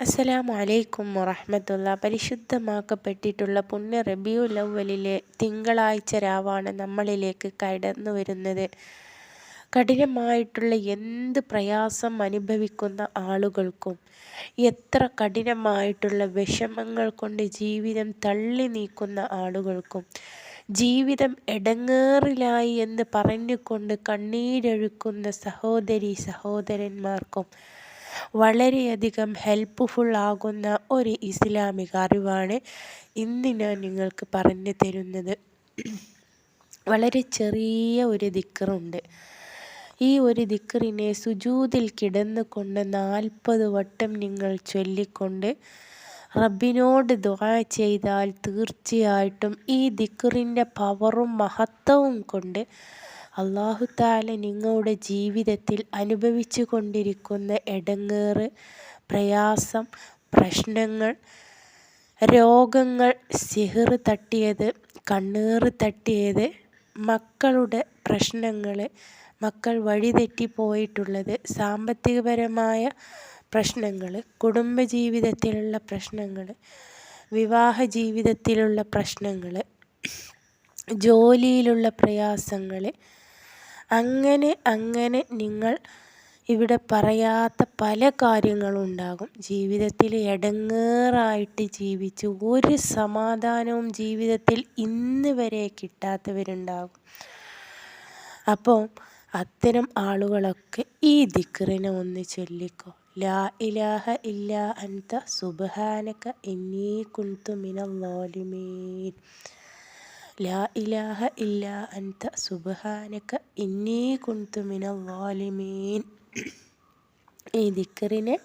അസ്സലാമു അലൈക്കും വറഹമത്തുള്ള പരിശുദ്ധമാക്കപ്പെട്ടിട്ടുള്ള പുണ്യ റബിയു ലവ്വലിലെ തിങ്കളാഴ്ച രാവാണ് നമ്മളിലേക്ക് കടന്നു വരുന്നത്. കഠിനമായിട്ടുള്ള എന്ത് പ്രയാസം അനുഭവിക്കുന്ന ആളുകൾക്കും എത്ര കഠിനമായിട്ടുള്ള വിഷമങ്ങൾ കൊണ്ട് ജീവിതം തള്ളി നീക്കുന്ന ആളുകൾക്കും ജീവിതം എടങ്ങേറിലായി എന്ന് പറഞ്ഞുകൊണ്ട് കണ്ണീരൊഴുക്കുന്ന സഹോദരി സഹോദരന്മാർക്കും വളരെയധികം ഹെൽപ്പ്ഫുൾ ആകുന്ന ഒരു ഇസ്ലാമിക അറിവാണ് ഇന്ന് ഞാൻ നിങ്ങൾക്ക് പറഞ്ഞു തരുന്നത്. വളരെ ചെറിയ ഒരു ദിക്കറുണ്ട് ഈ ഒരു ദിക്കറിനെ സുജൂതിൽ കിടന്നുകൊണ്ട് നാൽപ്പത് വട്ടം നിങ്ങൾ ചൊല്ലിക്കൊണ്ട് റബ്ബിനോട് ദുആ ചെയ്താൽ തീർച്ചയായിട്ടും ഈ ദിക്കറിന്റെ പവറും മഹത്വവും കൊണ്ട് അള്ളാഹു താല നിങ്ങളുടെ ജീവിതത്തിൽ അനുഭവിച്ചു കൊണ്ടിരിക്കുന്ന ഇടങ്ങേറ് പ്രയാസം പ്രശ്നങ്ങൾ രോഗങ്ങൾ സിഹിർ തട്ടിയത് കണ്ണീറ് തട്ടിയത് മക്കളുടെ പ്രശ്നങ്ങൾ മക്കൾ വഴിതെറ്റിപ്പോയിട്ടുള്ളത് സാമ്പത്തികപരമായ പ്രശ്നങ്ങൾ കുടുംബജീവിതത്തിലുള്ള പ്രശ്നങ്ങൾ വിവാഹ ജീവിതത്തിലുള്ള പ്രശ്നങ്ങൾ ജോലിയിലുള്ള പ്രയാസങ്ങൾ അങ്ങനെ അങ്ങനെ നിങ്ങൾ ഇവിടെ പറയാത്ത പല കാര്യങ്ങളും ഉണ്ടാകും ജീവിതത്തിൽ ഇടങ്ങേറായിട്ട് ജീവിച്ച് ഒരു സമാധാനവും ജീവിതത്തിൽ ഇന്ന് വരെ കിട്ടാത്തവരുണ്ടാകും. അപ്പോൾ അത്തരം ആളുകളൊക്കെ ഈ ദിക്റിനെ ഒന്ന് ചൊല്ലിക്കോ. ലാ ഇലാഹ ഇല്ല അൻത സുബഹാനക എന്നീ കുന്തു മിനൽ ലാലിമീൻ. ലാ ഇലാഹ ഇല്ല അൻത സുബഹാനക ഇന്നീ കുന്തുമിന വാലിമീൻ ഈ ദിക്കറിനെ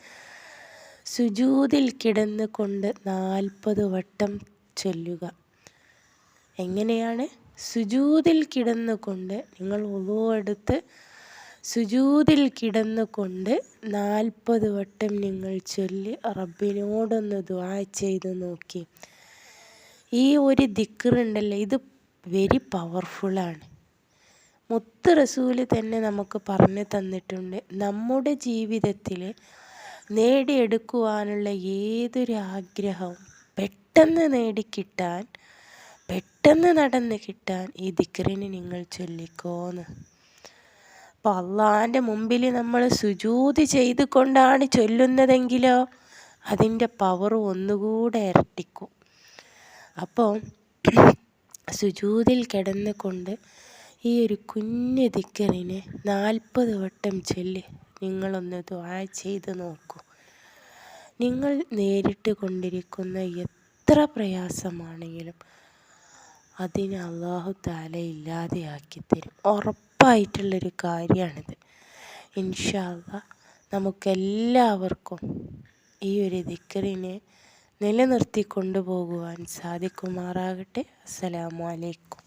സുജൂതിൽ കിടന്നുകൊണ്ട് നാൽപ്പത് വട്ടം ചൊല്ലുക. എങ്ങനെയാണ്? സുജൂതിൽ കിടന്നുകൊണ്ട് നിങ്ങൾ ഉളുവെടുത്ത് സുജൂതിൽ കിടന്നുകൊണ്ട് നാൽപ്പത് വട്ടം നിങ്ങൾ ചൊല്ലി റബ്ബിനോടൊന്ന് ദ്വാ ചെയ്ത് നോക്കി. ഈ ഒരു ദിക്കറുണ്ടല്ലോ ഇത് വെരി പവർഫുള്ളാണ് മുത്ത് റസൂൽ തന്നെ നമുക്ക് പറഞ്ഞു തന്നിട്ടുണ്ട് നമ്മുടെ ജീവിതത്തിൽ നേടിയെടുക്കുവാനുള്ള ഏതൊരു ആഗ്രഹവും പെട്ടെന്ന് നേടിക്കിട്ടാൻ പെട്ടെന്ന് നടന്ന് കിട്ടാൻ ഈ ദിക്കറിന് നിങ്ങൾ ചൊല്ലിക്കോന്ന്. അപ്പോൾ അള്ളാന്റെ മുമ്പിൽ നമ്മൾ സുജൂതി ചെയ്തുകൊണ്ടാണ് ചൊല്ലുന്നതെങ്കിലോ അതിന്റെ പവർ ഒന്നുകൂടെ ഇരട്ടിക്കും. അപ്പോൾ സുജൂതിൽ കിടന്നുകൊണ്ട് ഈ ഒരു കുഞ്ഞു ദിക്കറിനെ നാൽപ്പത് വട്ടം ചൊല്ലി നിങ്ങളൊന്ന് ദ്വാ ചെയ്ത് നോക്കൂ. നിങ്ങൾ നേരിട്ട് കൊണ്ടിരിക്കുന്ന എത്ര പ്രയാസമാണെങ്കിലും അതിന് അള്ളാഹു താല ഇല്ലാതെയാക്കി തരും. ഉറപ്പായിട്ടുള്ളൊരു കാര്യമാണിത്. ഇൻഷാല്ല നമുക്കെല്ലാവർക്കും ഈ ഒരു ദിക്കറിനെ നിലനിർത്തി കൊണ്ടുപോകുവാൻ സാധിക്കുമാറാകട്ടെ. അസ്സലാമു അലൈക്കും.